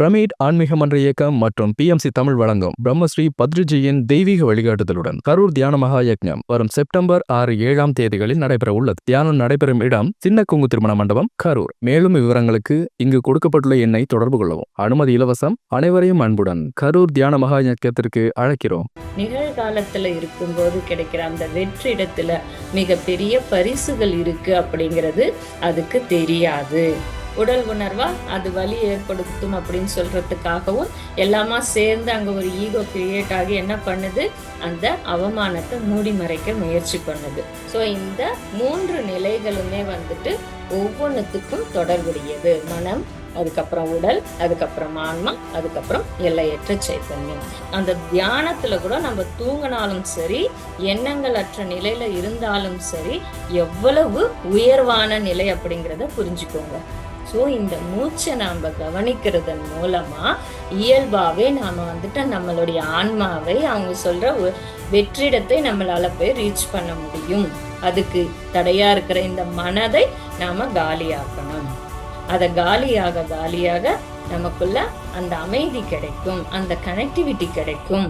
Pyramid ஆன்மீக மன்ற இயக்கம் மற்றும் பிஎம்சி தமிழ் வழங்கும் பிரம்மஸ்ரீ பத்ரிஜியின் தெய்வீக வழிகாட்டுதலுடன் கரூர் தியான மகா யக்ஞம் வரும் செப்டம்பர் ஆறு ஏழாம் தேதிகளில் நடைபெற உள்ளது தியானம் நடைபெறும் இடம் சின்ன குங்கு திருமண மண்டபம் கரூர். மேலும் விவரங்களுக்கு இங்கு கொடுக்கப்பட்டுள்ள எண்ணை தொடர்பு கொள்ளவும். அனுமதி இலவசம் அனைவரையும் அன்புடன் கரூர் தியான மகா யக்கத்திற்கு அழைக்கிறோம். நிகழ்காலத்துல இருக்கும்போது கிடைக்கிற அந்த வெற்றிடத்துல மிகப்பெரிய பரிசுகள் இருக்கு அப்படிங்கிறது அதுக்கு தெரியாது. உடல் உணர்வா அது வலி ஏற்படுத்தும் அப்படின்னு சொல்றதுக்காகவும் எல்லாமா சேர்ந்து அங்க ஒரு ஈகோ கிரியேட் ஆகி என்ன பண்ணுது? அந்த அவமானத்தை மூடி மறைக்க முயற்சி பண்ணுது. ஸோ இந்த மூன்று நிலைகளுமே வந்துட்டு ஒவ்வொன்றுத்துக்கும் தொடர்புடையது. மனம் அதுக்கப்புறம் உடல் அதுக்கப்புறம் ஆன்மா அதுக்கப்புறம் எல்லையற்ற சைத்தன்யம் அந்த தியானத்துல கூட நம்ம தூங்கினாலும் சரி எண்ணங்கள் அற்ற நிலையில இருந்தாலும் சரி எவ்வளவு உயர்வான நிலை அப்படிங்கிறத புரிஞ்சுக்கோங்க. ஸோ இந்த மூச்சை நாம் கவனிக்கிறதன் மூலமாக இயல்பாகவே நாம் வந்துட்டு நம்மளுடைய ஆன்மாவை அவங்க சொல்கிற வெற்றிடத்தை நம்மளால் போய் ரீச் பண்ண முடியும். அதுக்கு தடையாக இருக்கிற இந்த மனதை நாம் காலியாக்கணும். அதை காலியாக காலியாக நமக்குள்ள அந்த அமைதி கிடைக்கும். அந்த கனெக்டிவிட்டி கிடைக்கும்.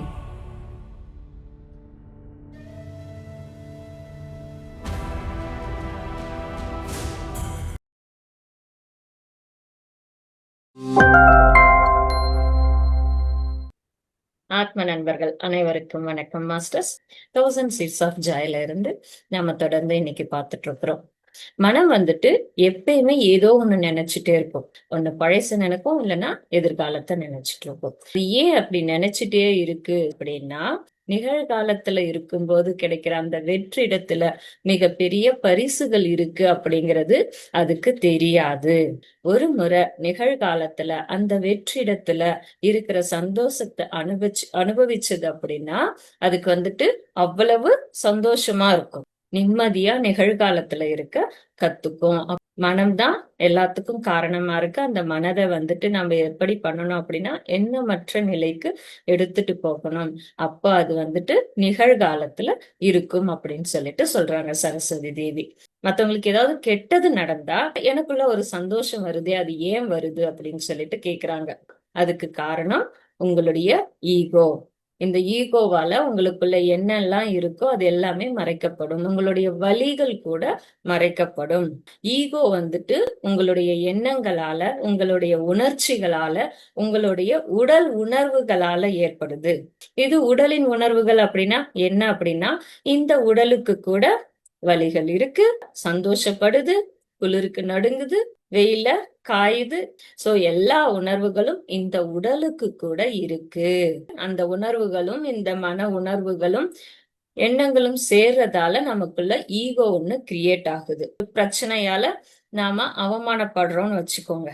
ஆத்ம நண்பர்கள் அனைவருக்கும் வணக்கம் மாஸ்டர்ஸ். தௌசண்ட் சீட்ஸ் ஆஃப் ஜாயில இருந்து நம்ம தொடர்ந்து இன்னைக்கு பார்த்துட்டு இருக்கிறோம். மனம் வந்துட்டு எப்பயுமே ஏதோ ஒண்ணு நினைச்சிட்டே இருக்கும் ஒண்ணு பழச நினைக்கும் இல்லைன்னா எதிர்காலத்தை நினைச்சிட்டு இருக்கும் ஏன் அப்படி நினைச்சிட்டே இருக்கு அப்படின்னா நிகழ்காலத்துல இருக்கும்போது கிடைக்கிற அந்த வெற்றிடத்துல மிகப்பெரிய பரிசுகள் இருக்கு அப்படிங்கிறது அதுக்கு தெரியாது. ஒரு முறை நிகழ்காலத்துல அந்த வெற்றிடத்துல இருக்கிற சந்தோஷத்தை அனுபவிச்சு அனுபவிச்சது அப்படின்னா அதுக்கு வந்துட்டு அவ்வளவு சந்தோஷமா இருக்கும். நிம்மதியா நிகழ்காலத்துல இருக்க கத்துக்கும். மனம்தான் எல்லாத்துக்கும் காரணமா இருக்கு. அந்த மனதை வந்துட்டு நம்ம எப்படி பண்ணணும் அப்படின்னா எண்ணமற்ற நிலைக்கு எடுத்துட்டு போகணும். அப்போ அது வந்துட்டு நிகழ்காலத்துல இருக்கும் அப்படின்னு சொல்லிட்டு சொல்றாங்க சரஸ்வதி தேவி. மத்தவங்களுக்கு ஏதாவது கெட்டது நடந்தா எனக்குள்ள ஒரு சந்தோஷம் வருதே அது ஏன் வருது அப்படின்னு சொல்லிட்டு கேக்குறாங்க. அதுக்கு காரணம் உங்களுடைய ஈகோ. இந்த ஈகோவால உங்களுக்குள்ள என்னெல்லாம் இருக்கோ அது எல்லாமே மறைக்கப்படும். உங்களுடைய வலிகள் கூட மறைக்கப்படும். ஈகோ வந்துட்டு உங்களுடைய எண்ணங்களால உங்களுடைய உணர்ச்சிகளால உங்களுடைய உடல் உணர்வுகளால ஏற்படுது. இது உடலின் உணர்வுகள் அப்படின்னா என்ன அப்படின்னா இந்த உடலுக்கு கூட வலிகள் இருக்கு. சந்தோஷப்படுது குளிருக்கு நடுங்குது வெயில காயுது. சோ எல்லா உணர்வுகளும் இந்த உடலுக்கு கூட இருக்கு. அந்த உணர்வுகளும் இந்த மன உணர்வுகளும் எண்ணங்களும் சேர்றதால நமக்குள்ள ஈகோ ஒண்ணு கிரியேட் ஆகுது. பிரச்சனையால நாம அவமானப்படுறோம்னு வச்சுக்கோங்க.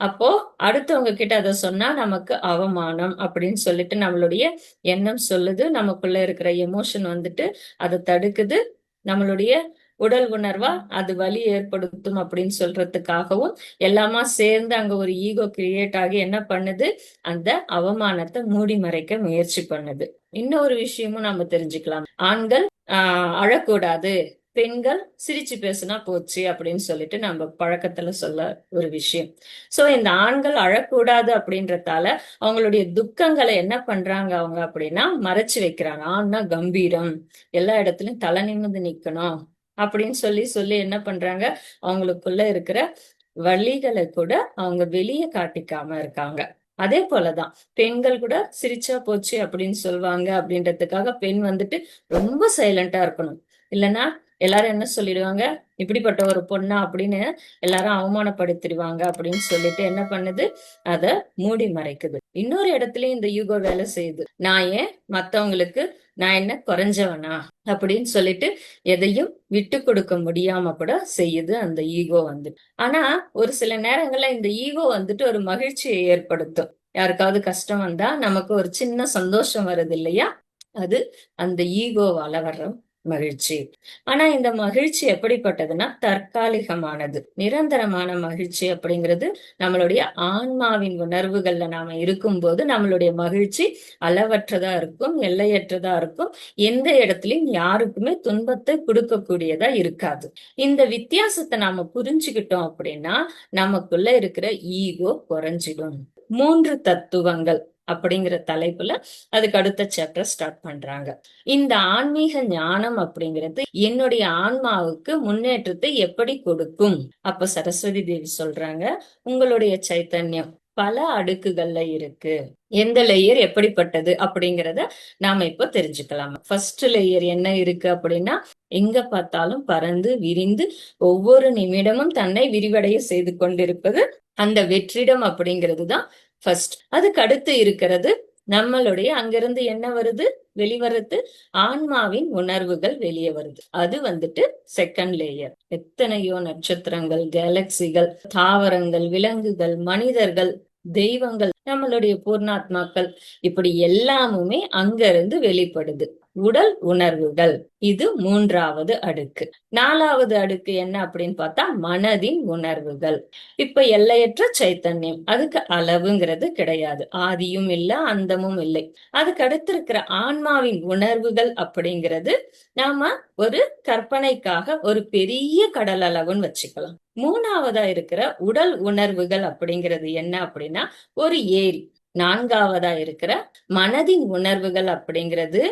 அப்போ அடுத்தவங்க கிட்ட அதை சொன்னா நமக்கு அவமானம் அப்படின்னு சொல்லிட்டு நம்மளுடைய எண்ணம் சொல்லுது. நமக்குள்ள இருக்கிற எமோஷன் வந்துட்டு அதை தடுக்குது. நம்மளுடைய உடல் உணர்வா அது வலி ஏற்படுத்தும் அப்படின்னு சொல்றதுக்காகவும் எல்லாமா சேர்ந்து அங்க ஒரு ஈகோ கிரியேட் ஆகி என்ன பண்ணுது? அந்த அவமானத்தை மூடி மறைக்க முயற்சி பண்ணுது. இன்னொரு விஷயமும் நம்ம தெரிஞ்சுக்கலாம். ஆண்கள் ஆஹ் அழக்கூடாது. பெண்கள் சிரிச்சு பேசுனா போச்சு அப்படின்னு சொல்லிட்டு நம்ம பழக்கத்துல சொல்ல ஒரு விஷயம். சோ இந்த ஆண்கள் அழக்கூடாது அப்படின்றதால அவங்களுடைய துக்கங்களை என்ன பண்றாங்க அவங்க அப்படின்னா மறைச்சு வைக்கிறாங்க. ஆண்னா கம்பீரம். எல்லா இடத்துலயும் தலை நிமிந்து நிக்கணும். அப்படின்னு சொல்லி சொல்லி என்ன பண்றாங்க? அவங்களுக்குள்ள இருக்கிற வழிகளை கூட அவங்க வெளியே காட்டிக்காம இருக்காங்க. அதே போலதான் பெண்கள் கூட சிரிச்சா போச்சு அப்படின்னு சொல்லுவாங்க அப்படின்றதுக்காக பெண் வந்துட்டு ரொம்ப சைலண்டா இருக்கணும். இல்லைன்னா எல்லாரும் என்ன சொல்லிடுவாங்க? இப்படிப்பட்ட ஒரு பொண்ணா அப்படின்னு எல்லாரும் அவமானப்படுத்திடுவாங்க அப்படின்னு சொல்லிட்டு என்ன பண்ணுது? அத மூடி மறைக்குது. இன்னொரு இடத்துலயும் இந்த யூகோ வேலை செய்யுது. நான் ஏன் மத்தவங்களுக்கு நான் என்ன குறைஞ்சவனா அப்படின்னு சொல்லிட்டு எதையும் விட்டு கொடுக்க முடியாம கூட செய்யுது அந்த ஈகோ வந்து. ஆனா ஒரு சில நேரங்கள்ல இந்த ஈகோ வந்துட்டு ஒரு மகிழ்ச்சியை ஏற்படுத்தும். யாருக்காவது கஷ்டம் வந்தா நமக்கு ஒரு சின்ன சந்தோஷம் வருது இல்லையா? அது அந்த ஈகோவால வர்ற மகிழ்ச்சி. ஆனா இந்த மகிழ்ச்சி எப்படிப்பட்டதுன்னா தற்காலிகமானது. நிரந்தரமான மகிழ்ச்சி அப்படிங்கிறது நம்மளுடைய ஆன்மாவின் உணர்வுகள்ல நாம இருக்கும்போது நம்மளுடைய மகிழ்ச்சி அளவற்றதா இருக்கும் எல்லையற்றதா இருக்கும். எந்த இடத்துலயும் யாருக்குமே துன்பத்தை கொடுக்கக்கூடியதா இருக்காது. இந்த வித்தியாசத்தை நாம புரிஞ்சுக்கிட்டோம் அப்படின்னா நமக்குள்ள இருக்கிற ஈகோ குறைஞ்சிடும். மூன்று தத்துவங்கள். அப்படிங்கிற தலைப்புல அதுக்கு அடுத்த சாப்டர் ஸ்டார்ட் பண்றாங்க. இந்த ஆன்மீக ஞானம் அப்படிங்கிறது என்னுடைய ஆன்மாவுக்கு முன்னேற்றத்தை எப்படி கொடுக்கும்? அப்ப சரஸ்வதி தேவி சொல்றாங்க உங்களுடைய சைத்தன்யம் பல அடுக்குகள்ல இருக்கு. எந்த லேயர் எப்படிப்பட்டது அப்படிங்கறத நாம இப்ப தெரிஞ்சுக்கலாம். ஃபர்ஸ்ட் லேயர் என்ன இருக்கு அப்படின்னா எங்க பார்த்தாலும் பறந்து விரிந்து ஒவ்வொரு நிமிடமும் தன்னை விரிவடைய செய்து கொண்டிருப்பது அந்த வெற்றிடம் அப்படிங்கிறது தான் ஃபர்ஸ்ட் அதுக்கு அடுத்து இருக்கிறது நம்மளுடைய அங்கிருந்து என்ன வருது? வெளிவருது ஆன்மாவின் உணர்வுகள் வெளியே வருது. அது வந்துட்டு செகண்ட் லேயர் எத்தனையோ நட்சத்திரங்கள் கேலக்சிகள் தாவரங்கள் விலங்குகள் மனிதர்கள் தெய்வங்கள் நம்மளுடைய பூர்ணாத்மாக்கள் இப்படி எல்லாமுமே அங்கிருந்து வெளிப்படுது. உடல் உணர்வுகள். இது மூன்றாவது அடுக்கு. நாலாவது அடுக்கு என்ன அப்படின்னு பார்த்தா மனதின் உணர்வுகள். இப்ப எல்லையற்ற சைத்தன்யம். அதுக்கு அளவுங்கிறது கிடையாது. ஆதியும் இல்ல அந்தமும் இல்லை. அதுக்கு அடுத்து இருக்கிற ஆன்மாவின் உணர்வுகள் அப்படிங்கிறது நாம ஒரு கற்பனைக்காக ஒரு பெரிய கடல் அளவுன்னு வச்சுக்கலாம். மூணாவதா இருக்கிற உடல் உணர்வுகள் அப்படிங்கிறது என்ன அப்படின்னா ஒரு ஏரி. நான்காவதா இருக்கிற மனதின் உணர்வுகள் அப்படிங்கிறது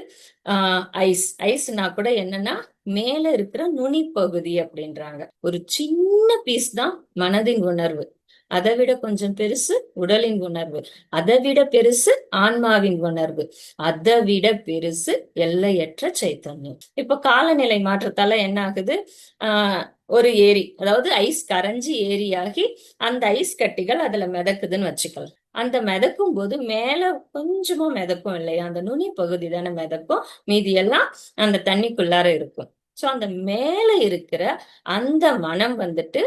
ஆஹ் ஐஸ். ஐஸ்னா கூட என்னன்னா மேல இருக்கிற நுனி பகுதி அப்படின்றாங்க. ஒரு சின்ன பீஸ் தான் மனதின் உணர்வு. அதை விட கொஞ்சம் பெருசு உடலின் உணர்வு. அதை விட பெருசு ஆன்மாவின் உணர்வு. அதை விட பெருசு எல்லையற்ற சைத்தன்யம். இப்ப காலநிலை மாற்றத்தால என்ன ஆகுது? ஆஹ் ஒரு ஏரி அதாவது ஐஸ் கரைஞ்சி ஏரியாகி அந்த ஐஸ் கட்டிகள் அதுல மிதக்குதுன்னு வச்சுக்கலாம் அந்த மிதக்கும் போது மேல கொஞ்சமா மிதக்கும் இல்லையா? அந்த நுனி பகுதி தானே மிதக்கும். மீதி எல்லாம் அந்த தண்ணிக்குள்ளார இருக்கும். சோ அந்த மேல இருக்கிற அந்த மனம் வந்துட்டு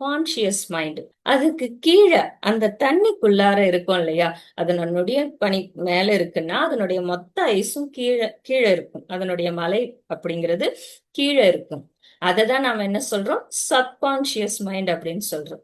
கான்சியஸ் மைண்ட் அதுக்கு கீழே அந்த தண்ணிக்குள்ளார இருக்கும் இல்லையா? அதனுடைய பனி மேல இருக்குன்னா அதனுடைய மொத்த ஐஸும் கீழே கீழே இருக்கும். அதனுடைய மலை அப்படிங்கிறது கீழே இருக்கும். அதை தான் நாம் என்ன சொல்றோம்? சப்கான்சியஸ் மைண்ட் அப்படின்னு சொல்றோம்.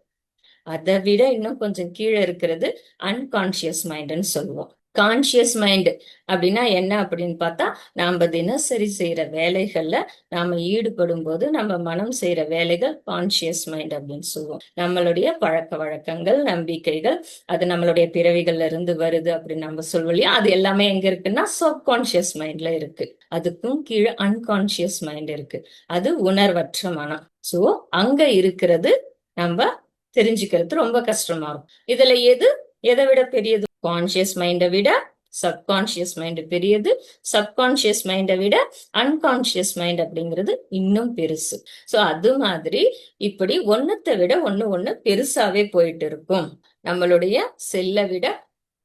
அதை விட இன்னும் கொஞ்சம் கீழே இருக்கிறது அன்கான்சியஸ் மைண்ட்னு சொல்லுவோம். கான்சியஸ் மைண்ட் அப்படின்னா என்ன அப்படின்னு பார்த்தா நாம தினசரி செய்யற வேலைகள்ல நாம ஈடுபடும் போது நம்ம மனம் செய்யற வேலைகள் கான்சியஸ் மைண்ட் அப்படின்னு சொல்லுவோம். நம்மளுடைய பழக்க வழக்கங்கள் நம்பிக்கைகள் அது நம்மளுடைய பிறவிகள்ல இருந்து வருது அப்படின்னு நம்ம சொல்லுவோம் இல்லையா? அது எல்லாமே எங்க இருக்குன்னா சப்கான்சியஸ் மைண்ட்ல இருக்கு. அதுக்கும் கீழே அன்கான்சியஸ் மைண்ட் இருக்கு. அது உணர்வற்ற மனம். சோ அங்க இருக்கிறது நம்ம தெரிஞ்சுக்கிறது ரொம்ப கஷ்டமா இருக்கும். இதுல எது? எதை விட பெரியது? கான்சியஸ் மைண்டை விட சப்கான்சியஸ் மைண்ட் பெரியது. சப்கான்சியஸ் மைண்டை விட அன்கான்சியஸ் மைண்ட் அப்படிங்கிறது இன்னும் பெருசு. சோ அது மாதிரி இப்படி ஒன்னத்தை விட ஒண்ணு ஒண்ணு பெருசாவே போயிட்டு இருக்கும். நம்மளுடைய செல்லை விட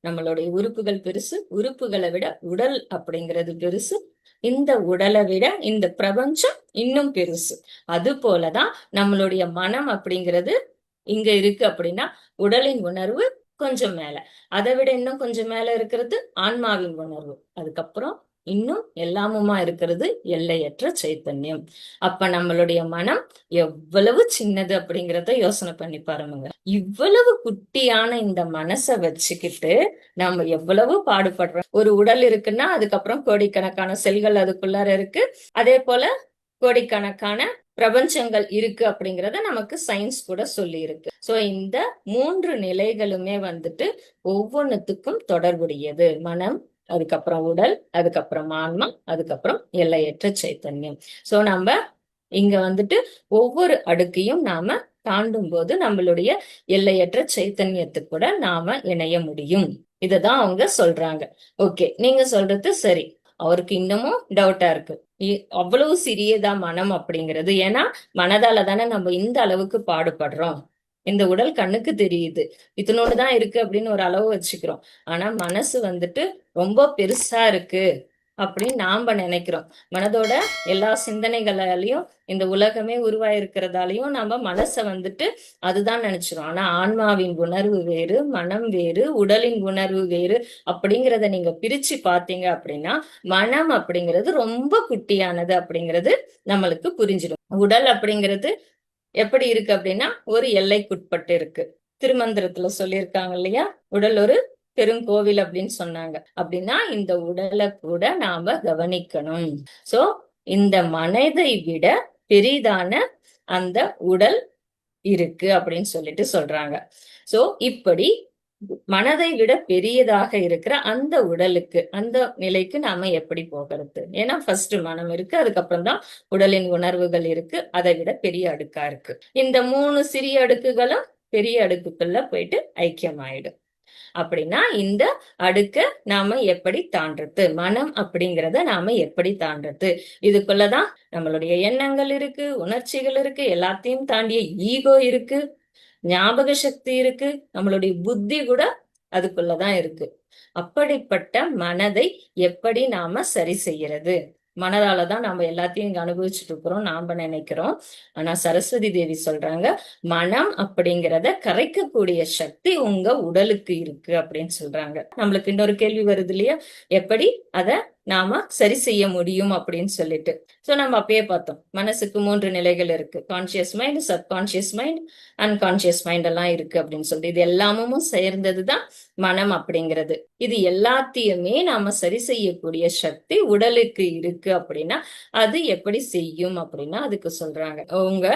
நம்மளுடைய உறுப்புகள் பெருசு உறுப்புகளை விட உடல் அப்படிங்கிறது பெருசு இந்த உடலை விட இந்த பிரபஞ்சம் இன்னும் பெருசு. அது போலதான் நம்மளுடைய மனம் அப்படிங்கிறது இங்க இருக்கு அப்படின்னா உடலின் உணர்வு கொஞ்சம் மேல. அதை விட இன்னும் கொஞ்சம் மேல இருக்கிறது ஆன்மாவின் உணர்வு. அதுக்கப்புறம் இன்னும் எல்லாமுமா இருக்கிறது எல்லையற்ற சைத்தன்யம். அப்ப நம்மளுடைய மனம் எவ்வளவு சின்னது அப்படிங்கிறத யோசனை பண்ணி பாருங்க. இவ்வளவு குட்டியான இந்த மனசை வச்சுக்கிட்டு நம்ம எவ்வளவு பாடுபடுறோம். ஒரு உடல் இருக்குன்னா அதுக்கப்புறம் கோடிக்கணக்கான செல்கள் அதுக்குள்ளார இருக்கு. அதே போல கோடிக்கணக்கான பிரபஞ்சங்கள் இருக்கு அப்படிங்கறத நமக்கு சயின்ஸ் கூட சொல்லி இருக்கு. சோ இந்த மூன்று நிலைகளுமே வந்துட்டு ஒவ்வொன்னுத்துக்கும் தொடர்புடையது. மனம் அதுக்கப்புறம் உடல் அதுக்கப்புறம் ஆன்மா அதுக்கப்புறம் எல்லையற்ற சைத்தன்யம். சோ நம்ம இங்க வந்துட்டு ஒவ்வொரு அடுக்கையும் நாம தாண்டும் போது நம்மளுடைய எல்லையற்ற சைத்தன்யத்துக்கு கூட நாம இணைய முடியும். இததான் அவங்க சொல்றாங்க. ஓகே நீங்க சொல்றது சரி. அவருக்கு இன்னமும் டவுட்டா இருக்கு. இ- அவ்வளவு சிறியதா மனம் அப்படிங்கிறது. ஏன்னா மனதால தானே நம்ம இந்த அளவுக்கு பாடுபடுறோம். இந்த உடல் கண்ணுக்கு தெரியுது. இத்தனோடு தான் இருக்கு அப்படின்னு ஒரு அளவு வச்சுக்கிறோம். ஆனா மனசு வந்துட்டு ரொம்ப பெருசா இருக்கு அப்படின்னு நாம நினைக்கிறோம். மனதோட எல்லா சிந்தனைகளாலையும் இந்த உலகமே உருவாயிருக்கிறதாலையும் நம்ம மனசை வந்துட்டு அதுதான் நினைச்சிரும். ஆனா ஆன்மாவின் உணர்வு வேறு மனம் வேறு உடலின் உணர்வு வேறு அப்படிங்கிறத நீங்க பிரிச்சு பாத்தீங்க அப்படின்னா மனம் அப்படிங்கிறது ரொம்ப குட்டியானது அப்படிங்கிறது நம்மளுக்கு புரிஞ்சிடும். உடல் அப்படிங்கிறது எப்படி இருக்கு அப்படின்னா ஒரு எல்லைக்குட்பட்டு இருக்கு. திருமந்திரத்துல சொல்லியிருக்காங்க இல்லையா? உடல் ஒரு பெருங்கோவில் அப்படின்னு சொன்னாங்க. அப்படின்னா இந்த உடலை கூட நாம கவனிக்கணும். சோ இந்த மனதை விட பெரிதான அந்த உடல் இருக்கு அப்படின்னு சொல்லிட்டு சொல்றாங்க. சோ இப்படி மனதை விட பெரியதாக இருக்கிற அந்த உடலுக்கு அந்த நிலைக்கு நாம எப்படி போகிறது? ஏன்னா ஃபர்ஸ்ட் மனம் இருக்கு அதுக்கப்புறம் தான் உடலின் உணர்வுகள் இருக்கு அதை விட பெரிய அடுக்கா இருக்கு. இந்த மூணு சிறிய அடுக்குகளும் பெரிய அடுக்குக்குள்ள போயிட்டு ஐக்கியமாயிடும். அப்படின்னா இந்த அடுக்க நாம எப்படி தாண்டறது? மனம் அப்படிங்கிறத நாம எப்படி தாண்டறது? இதுக்குள்ளதான் நம்மளுடைய எண்ணங்கள் இருக்கு உணர்ச்சிகள் இருக்கு எல்லாத்தையும் தாண்டிய ஈகோ இருக்கு. ஞாபக சக்தி இருக்கு நம்மளுடைய புத்தி கூட அதுக்குள்ளதான் இருக்கு. அப்படிப்பட்ட மனதை எப்படி நாம சரி செய்யறது? மனதால தான் நாம எல்லாத்தையும் இங்க அனுபவிச்சுட்டு இருக்கிறோம் நாம நினைக்கிறோம். ஆனா சரஸ்வதி தேவி சொல்றாங்க மனம் அப்படிங்கிறத கரைக்கக்கூடிய சக்தி உங்க உடலுக்கு இருக்கு அப்படின்னு சொல்றாங்க. நம்மளுக்கு இன்னொரு கேள்வி வருது இல்லையா? எப்படி? அத நாம சரி செய்ய முடியும் அப்படின்னு சொல்லிட்டு. ஸோ நம்ம அப்பயே பார்த்தோம். மனசுக்கு மூன்று நிலைகள் இருக்கு. Conscious mind subconscious mind unconscious mind எல்லாம் இருக்கு அப்படின்னு சொல்லிட்டு. இது எல்லாமும் சேர்ந்தது தான் மனம் அப்படிங்கிறது. இது எல்லாத்தையுமே நாம சரி செய்யக்கூடிய சக்தி உடலுக்கு இருக்கு அப்படின்னா அது எப்படி செய்யும் அப்படின்னா அதுக்கு சொல்றாங்க. உங்க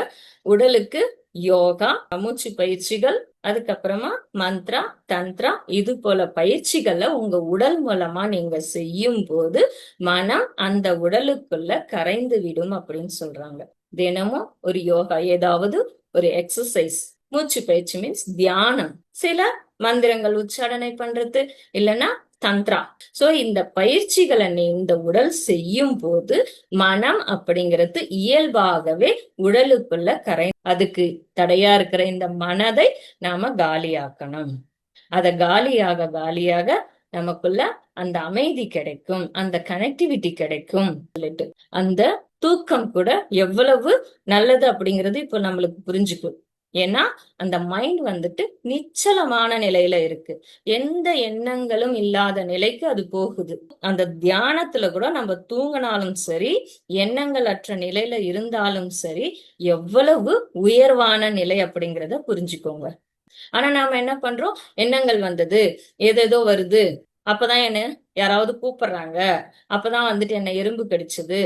உடலுக்கு யோகா மூச்சு பயிற்சிகள் அதுக்கப்புறமா மந்த்ரா தந்த்ரா இது போல பயிற்சிகளை உங்க உடல் மூலமா நீங்க செய்யும் போது மனம் அந்த உடலுக்குள்ள கரைந்து விடும் அப்படின்னு சொல்றாங்க. தினமும் ஒரு யோகா ஏதாவது ஒரு எக்ஸசைஸ் மூச்சு பயிற்சி மீன்ஸ் தியானம். சில மந்திரங்கள் உச்சாடனை பண்றது இல்லைன்னா தந்த்ரா. சோ இந்த பயிற்சிகளை நீ இந்த உடல் செய்யும் போது மனம் அப்படிங்கிறது இயல்பாகவே உடலுக்குள்ள கரை அதுக்கு தடையா இருக்கிற இந்த மனதை நாம காலியாக்கணும். அத காலியாக காலியாக நமக்குள்ள அந்த அமைதி கிடைக்கும் அந்த கனெக்டிவிட்டி கிடைக்கும். சொல்லிட்டு அந்த தூக்கம் கூட எவ்வளவு நல்லது அப்படிங்கிறது இப்போ நம்மளுக்கு புரிஞ்சுக்கும். ஏன்னா அந்த மைண்ட் வந்துட்டு நிச்சலமான நிலையில இருக்கு. எந்த எண்ணங்களும் இல்லாத நிலைக்கு அது போகுது. அந்த தியானத்துல கூட நம்ம தூங்கினாலும் சரி எண்ணங்கள் அற்ற நிலையில இருந்தாலும் சரி எவ்வளவு உயர்வான நிலை அப்படிங்கிறத புரிஞ்சுக்கோங்க. ஆனா நாம என்ன பண்றோம்? எண்ணங்கள் வந்தது ஏதேதோ வருது. அப்பதான் என்ன? யாராவது கூப்பிடுறாங்க. அப்பதான் வந்துட்டு என்ன எறும்பு கடிச்சது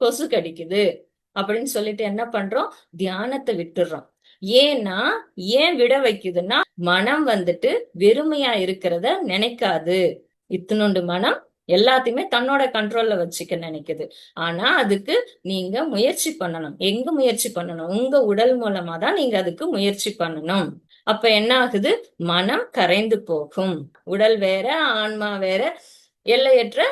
கொசு கடிக்குது அப்படின்னு சொல்லிட்டு என்ன பண்றோம்? தியானத்தை விட்டுடுறோம். ஏன்னா ஏன் விட வைக்குதுன்னா மனம் வந்துட்டு வெறுமையா இருக்கிறத நினைக்காது. இத்தினோண்டு மனம் எல்லாத்தையுமே தன்னோட கண்ட்ரோல்ல வச்சுக்க நினைக்குது. ஆனா அதுக்கு நீங்க முயற்சி பண்ணணும். எங்க முயற்சி பண்ணணும்? உங்க உடல் மூலமா தான் நீங்க அதுக்கு முயற்சி பண்ணணும். அப்ப என்ன ஆகுது? மனம் கரைந்து போகும். உடல் வேற ஆன்மா வேற எல்லையற்ற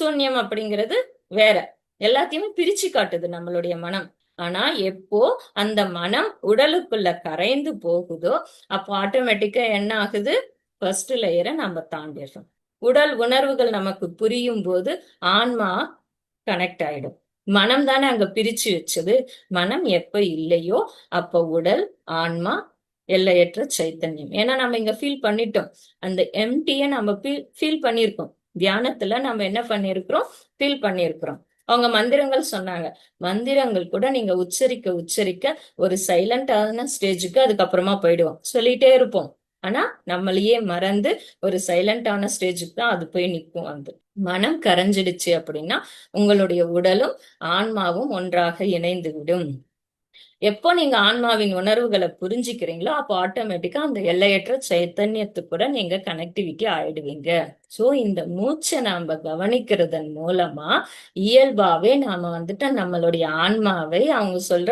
சூன்யம் அப்படிங்கிறது வேற. எல்லாத்தையுமே பிரிச்சு காட்டுது நம்மளுடைய மனம். ஆனா எப்போ அந்த மனம் உடலுக்குள்ள கரைந்து போகுதோ அப்போ ஆட்டோமேட்டிக்கா என்ன ஆகுது? ஃபர்ஸ்ட் லேயரை நம்ம தாண்டிடுறோம். உடல் உணர்வுகள் நமக்கு புரியும் போது ஆன்மா கனெக்ட் ஆயிடும். மனம் தானே அங்க பிரிச்சு வச்சது. மனம் எப்ப இல்லையோ அப்ப உடல் ஆன்மா எல்லையற்ற சைத்தன்யம். ஏன்னா நம்ம இங்க ஃபீல் பண்ணிட்டோம். அந்த எம்டிய நம்ம ஃபீல் பண்ணியிருக்கோம். தியானத்துல நம்ம என்ன பண்ணிருக்கிறோம் ஃபீல் பண்ணிருக்கிறோம் அவங்க மந்திரங்கள் சொன்னாங்க. மந்திரங்கள் கூட நீங்க உச்சரிக்க உச்சரிக்க ஒரு சைலண்டான ஸ்டேஜுக்கு அதுக்கப்புறமா போயிடுவோம். சொல்லிட்டே இருப்போம். ஆனா நம்மளையே மறந்து ஒரு சைலண்டான ஸ்டேஜுக்கு தான் அது போய் நிற்கும் வந்து மனம் கரைஞ்சிடுச்சு அப்படின்னா உங்களுடைய உடலும் ஆன்மாவும் ஒன்றாக இணைந்து விடும் எப்போ நீங்க ஆன்மாவின் உணர்வுகளை புரிஞ்சுக்கிறீங்களோ அப்போ ஆட்டோமேட்டிக்கா அந்த எல்லையற்ற சைத்தன்யத்துக்கு கூட நீங்க கனெக்டிவிட்டி ஆயிடுவீங்க. சோ இந்த மூச்சை நாம கவனிக்கிறதன் மூலமா இயல்பாவே நாம வந்துட்டு நம்மளுடைய ஆன்மாவை அவங்க சொல்ற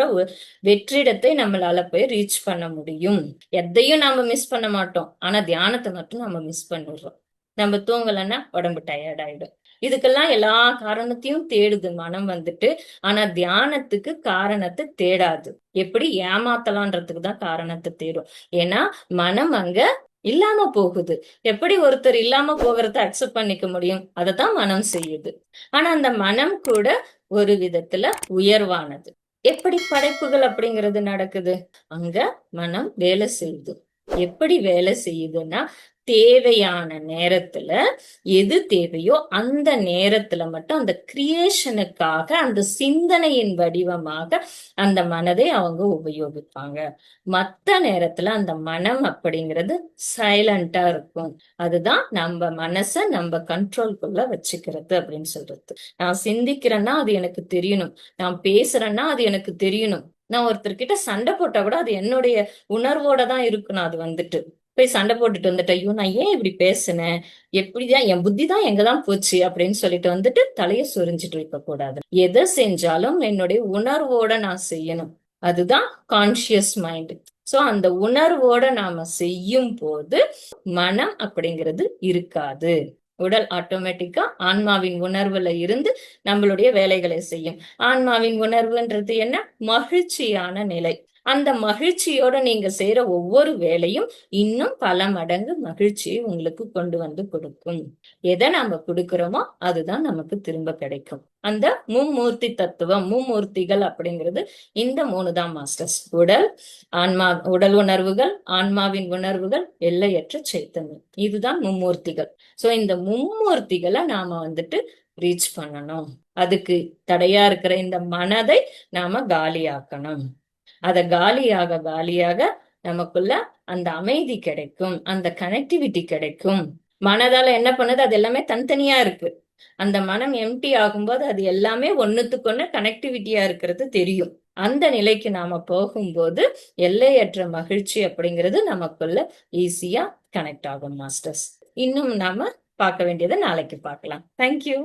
வெற்றிடத்தை நம்மளால போய் ரீச் பண்ண முடியும். எதையும் நாம மிஸ் பண்ண மாட்டோம். ஆனா தியானத்தை மட்டும் நம்ம மிஸ் பண்ணிடுறோம். நம்ம தூங்கலைன்னா உடம்பு டயர்ட் ஆயிடும். இதுக்கெல்லாம் எல்லா காரணத்தையும் தேடுது மனம் வந்துட்டு. ஆனா தியானத்துக்கு காரணத்தை தேடாது. எப்படி? ஏமாத்தலான்றதுக்கு தான் காரணத்தை தேடும். ஏன்னா மனம் அங்க இல்லாம போகுது. எப்படி ஒருத்தர் இல்லாம போகிறத அக்செப்ட் பண்ணிக்க முடியும்? அதத்தான் மனம் செய்யுது. ஆனா அந்த மனம் கூட ஒரு விதத்துல உயர்வானது. எப்படி படைப்புகள் அப்படிங்கிறது நடக்குது? அங்க மனம் வேலை செய்யுது. எப்படி வேலை செய்யுதுன்னா தேவையான நேரத்துல எது தேவையோ அந்த நேரத்துல மட்டும் அந்த கிரியேஷனுக்காக அந்த சிந்தனையின் வடிவமாக அந்த மனதை அவங்க உபயோகிப்பாங்க. மத்த நேரத்துல அந்த மனம் அப்படிங்கிறது சைலண்டா இருக்கும். அதுதான் நம்ம மனச நம்ம கண்ட்ரோல்குள்ள வச்சுக்கிறது அப்படின்னு சொல்றது. நான் சிந்திக்கிறேன்னா அது எனக்கு தெரியணும். நான் பேசுறேன்னா அது எனக்கு தெரியணும். நான் ஒருத்தர்கிட்ட சண்டை போட்டா கூட அது என்னுடைய உணர்வோட தான் இருக்கணும் அது வந்துட்டு போய் சண்டை போட்டுட்டு வந்துட்டு ஐயோ நான் ஏன் இப்படி பேசினேன்? எப்படிதான்? என் புத்தி தான் எங்கதான் போச்சு? அப்படின்னு சொல்லிட்டு வந்துட்டு தலைய சொரிஞ்சிட்டு இருக்க கூடாது. எதை செஞ்சாலும் என்னுடைய உணர்வோட நான் செய்யணும். அதுதான் கான்சியஸ் மைண்ட் சோ அந்த உணர்வோட நாம செய்யும் போது மனம் அப்படிங்கிறது இருக்காது. உடல் ஆட்டோமேட்டிக்கா ஆன்மாவின் உணர்வுல இருந்து நம்மளுடைய வேலைகளை செய்யும். ஆன்மாவின் உணர்வுன்றது என்ன? மகிழ்ச்சியான நிலை. அந்த மகிழ்ச்சியோட நீங்க செய்யற ஒவ்வொரு வேலையும் இன்னும் பல மடங்கு மகிழ்ச்சியை உங்களுக்கு கொண்டு வந்து கொடுக்கும். எதை நாம கொடுக்கிறோமோ அதுதான் நமக்கு திரும்ப கிடைக்கும். அந்த மும்மூர்த்தி தத்துவம் மும்மூர்த்திகள் அப்படிங்கிறது இந்த மூணு தான் மாஸ்டர்ஸ் உடல் ஆன்மா உடல் உணர்வுகள் ஆன்மாவின் உணர்வுகள் எல்லையற்ற சைத்தன்யம் இதுதான் மும்மூர்த்திகள். சோ இந்த மும்மூர்த்திகளை நாம வந்துட்டு ரீச் பண்ணணும். அதுக்கு தடையா இருக்கிற இந்த மனதை நாம காலியாக்கணும். அத காலியாக காலியாக நமக்குள்ள அந்த அமைதி கிடைக்கும் அந்த கனெக்டிவிட்டி கிடைக்கும். மனதால என்ன பண்ணுது? அது எல்லாமே தனித்தனியா இருக்கு. அந்த மனம் எம்டி ஆகும்போது அது எல்லாமே ஒண்ணுத்துக்கொன்னு கனெக்டிவிட்டியா இருக்கிறது தெரியும். அந்த நிலைக்கு நாம போகும்போது எல்லையற்ற மகிழ்ச்சி அப்படிங்கிறது நமக்குள்ள ஈஸியா கனெக்ட் ஆகும் மாஸ்டர்ஸ் இன்னும் நாம பார்க்க வேண்டியதை நாளைக்கு பார்க்கலாம். தேங்க்யூ